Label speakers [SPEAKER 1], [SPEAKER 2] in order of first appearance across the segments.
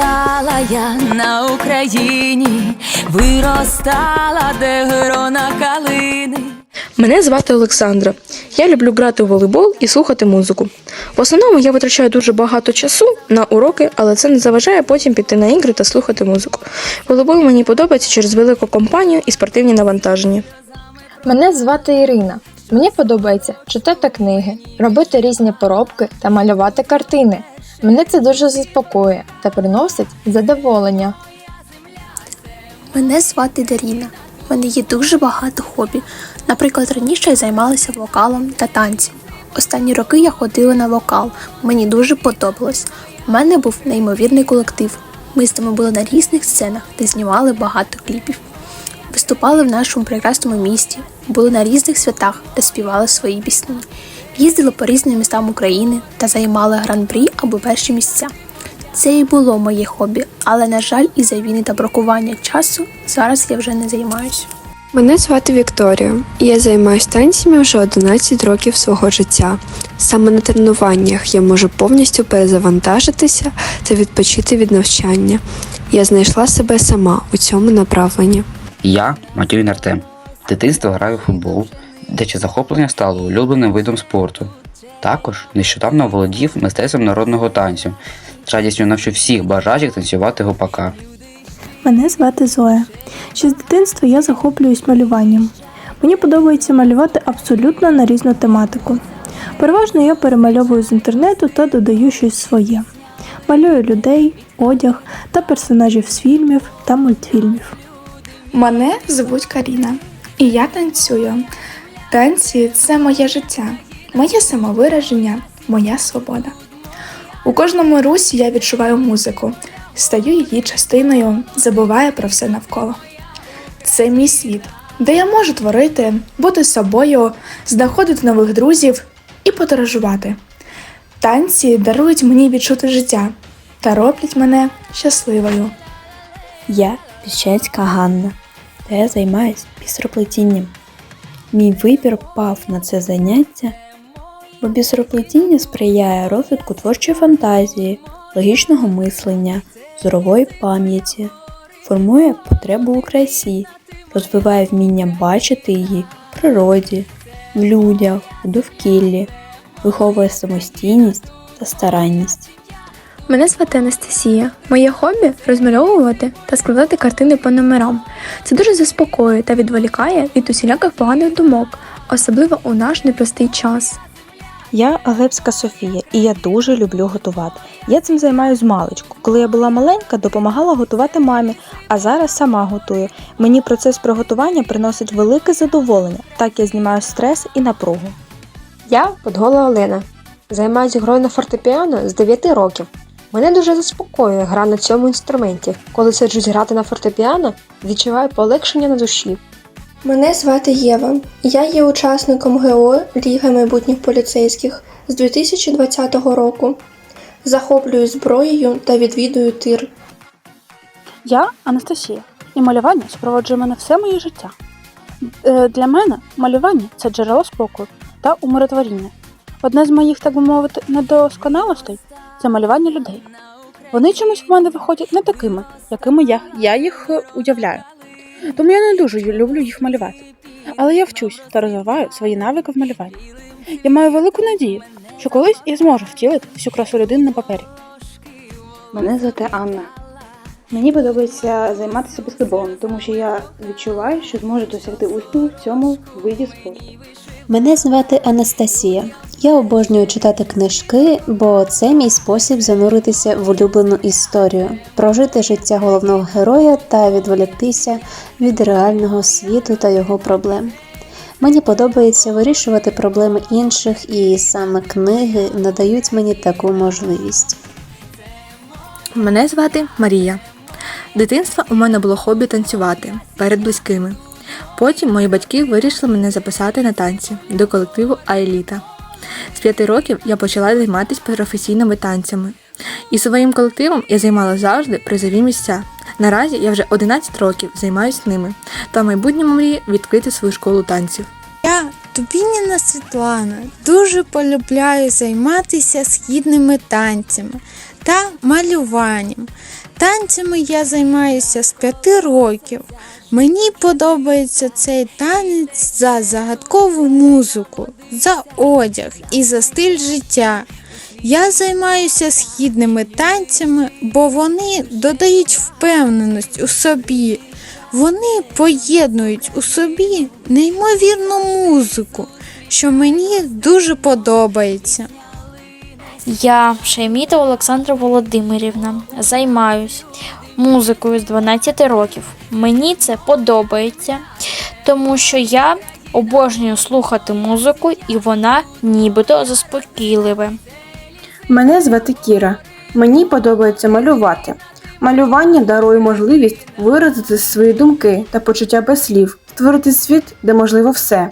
[SPEAKER 1] Виростала я на Україні, виростала, де грона калини.
[SPEAKER 2] Мене звати Олександра. Я люблю грати у волейбол і слухати музику. В основному я витрачаю дуже багато часу на уроки, але це не заважає потім піти на ігри та слухати музику. Волейбол мені подобається через велику компанію і спортивні навантаження.
[SPEAKER 3] Мене звати Ірина. Мені подобається читати книги, робити різні поробки та малювати картини. Мене це дуже заспокоює та приносить задоволення.
[SPEAKER 4] Мене звати Даріна. У мене є дуже багато хобі. Наприклад, раніше я займалася вокалом та танцем. Останні роки я ходила на вокал. Мені дуже подобалось. У мене був неймовірний колектив. Ми з ними були на різних сценах та знімали багато кліпів. Виступали в нашому прекрасному місті, були на різних святах та співали свої пісні. Їздили по різним містам України та займали гран-прі або перші місця. Це і було моє хобі, але, на жаль, із-за війни та бракування часу зараз я вже не займаюся.
[SPEAKER 5] Мене звати Вікторія, і я займаюся танцями вже 11 років свого життя. Саме на тренуваннях я можу повністю перезавантажитися та відпочити від навчання. Я знайшла себе сама у цьому направленні.
[SPEAKER 6] Я Матюїн Артем. З дитинства граю в футбол, дече захоплення стало улюбленим видом спорту. Також нещодавно володів мистецтвом народного танцю. З радістю навчу всіх бажаючих танцювати гопака.
[SPEAKER 7] Мене звати Зоя. Ще з дитинства я захоплююсь малюванням. Мені подобається малювати абсолютно на різну тематику. Переважно я перемальовую з інтернету та додаю щось своє. Малюю людей, одяг та персонажів з фільмів та мультфільмів.
[SPEAKER 8] Мене звуть Каріна, і я танцюю. Танці це моє життя, моє самовираження, моя свобода. У кожному русі я відчуваю музику, стаю її частиною, забуваю про все навколо. Це мій світ, де я можу творити, бути собою, знаходити нових друзів і подорожувати. Танці дарують мені відчути життя та роблять мене щасливою.
[SPEAKER 9] Я Піщанська Ганна, та я займаюсь бісероплетінням. Мій вибір пав на це заняття, бо бісероплетіння сприяє розвитку творчої фантазії, логічного мислення, зорової пам'яті, формує потребу у красі, розвиває вміння бачити її в природі, в людях, у довкіллі, виховує самостійність та старанність.
[SPEAKER 10] Мене звати Анастасія. Моє хобі розмальовувати та складати картини по номерам. Це дуже заспокоює та відволікає від усіляких поганих думок, особливо у наш непростий час.
[SPEAKER 11] Я Глебська Софія, і я дуже люблю готувати. Я цим займаюся з маличку. Коли я була маленька, допомагала готувати мамі, а зараз сама готую. Мені процес приготування приносить велике задоволення, так я знімаю стрес і напругу.
[SPEAKER 12] Я Подгола Олена. Займаюся грою на фортепіано з 9 років. Мене дуже заспокоює гра на цьому інструменті. Коли сиджусь грати на фортепіано, відчуваю полегшення на душі.
[SPEAKER 13] Мене звати Єва. Я є учасником ГО Ліги майбутніх поліцейських з 2020 року. Захоплююсь зброєю та відвідую тир.
[SPEAKER 14] Я Анастасія, і малювання супроводжує мене все моє життя. Е, Для мене малювання це джерело спокою та умиротворіння. Одне з моїх, так би мовити, недосконалостей це малювання людей. Вони чомусь в мене виходять не такими, якими я, я їх е, уявляю. Тому я не дуже люблю їх малювати. Але я вчусь та розвиваю свої навики в малюванні. Я маю велику надію, що колись я зможу втілити всю красу людини на папері.
[SPEAKER 15] Мене звати Анна. Мені подобається займатися баскетболом, тому що я відчуваю, що зможу досягти успіху в цьому виді спорту.
[SPEAKER 16] Мене звати Анастасія. Я обожнюю читати книжки, бо це мій спосіб зануритися в улюблену історію, прожити життя головного героя та відволіктися від реального світу та його проблем. Мені подобається вирішувати проблеми інших, і саме книги надають мені таку можливість.
[SPEAKER 2] Мене звати Марія. Дитинства у мене було хобі танцювати перед близькими. Потім мої батьки вирішили мене записати на танці до колективу Аеліта. З п'яти років я почала займатися професійними танцями. І своїм колективом я займала завжди призові місця. Наразі я вже 11 років займаюся ними та в майбутньому мрію відкрити свою школу танців.
[SPEAKER 17] Я Дубініна Світлана дуже полюбляю займатися східними танцями. та малюванням. Танцями я займаюся з п'яти років. Мені подобається цей танець за загадкову музику, за одяг і за стиль життя. Я займаюся східними танцями, бо вони додають впевненість у собі. Вони поєднують у собі неймовірну музику, що мені дуже подобається.
[SPEAKER 18] Я, Шайміта Олександра Володимирівна, займаюсь музикою з 12 років. Мені це подобається, тому що я обожнюю слухати музику, і вона нібито заспокійлива.
[SPEAKER 2] Мене звати Кіра. Мені подобається малювати. Малювання дарує можливість виразити свої думки та почуття без слів, створити світ, де можливо все.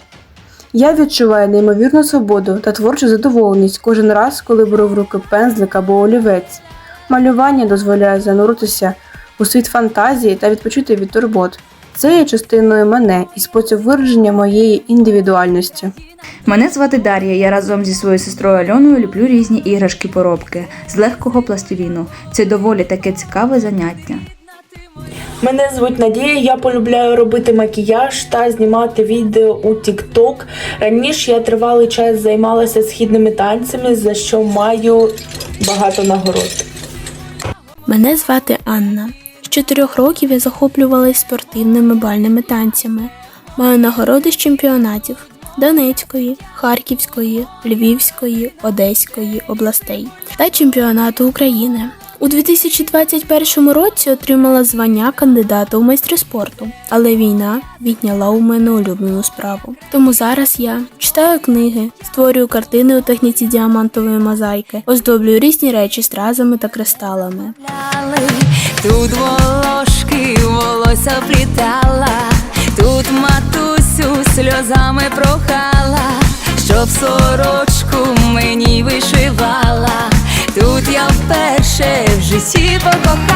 [SPEAKER 2] Я відчуваю неймовірну свободу та творчу задоволеність кожен раз, коли беру в руки пензлик або олівець. Малювання дозволяє зануритися у світ фантазії та відпочити від турбот. Це є частиною мене і спосіб вираження моєї індивідуальності.
[SPEAKER 19] Мене звати Дар'я. Я разом зі своєю сестрою Альоною люблю різні іграшки-поробки з легкого пластиліну. Це доволі таке цікаве заняття.
[SPEAKER 20] Мене звуть Надія, я полюбляю робити макіяж та знімати відео у TikTok. Раніше я тривалий час займалася східними танцями, за що маю багато нагород.
[SPEAKER 21] Мене звати Анна. З чотирьох років я захоплювалася спортивними бальними танцями. Маю нагороди з чемпіонатів Донецької, Харківської, Львівської, Одеської областей та чемпіонату України. У 2021 році отримала звання кандидата у майстри спорту, але війна відняла у мене улюблену справу. Тому зараз я читаю книги, створюю картини у техніці діамантової мозаїки, оздоблюю різні речі стразами та кристалами.
[SPEAKER 1] Тут волошки волосся плітала, тут матусю сльозами прохала, щоб сорочку мені вишивала. Тут я вперше people go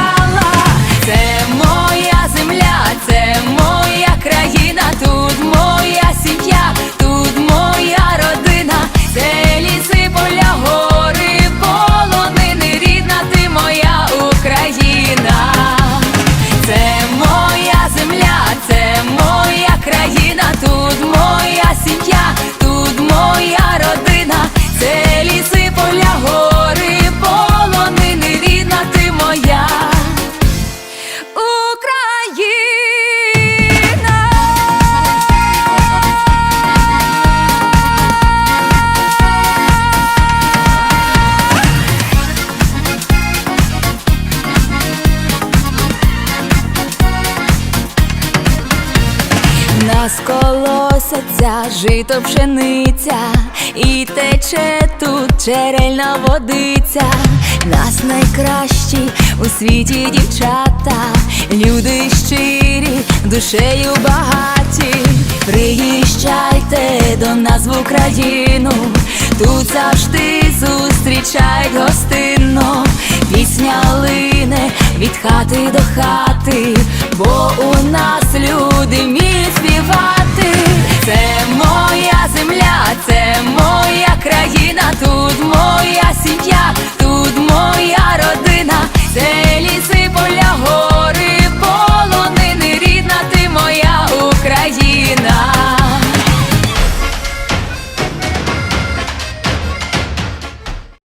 [SPEAKER 1] Нас колосяться жито пшениця, і тече тут джерельна водиця. Нас найкращі у світі дівчата, люди щирі, душею багаті. Приїжджайте до нас в Україну, тут завжди зустрічають гостинно. Пісня лине від хати до хати, бо у нас люди вміють співати. Це моя земля, це моя країна.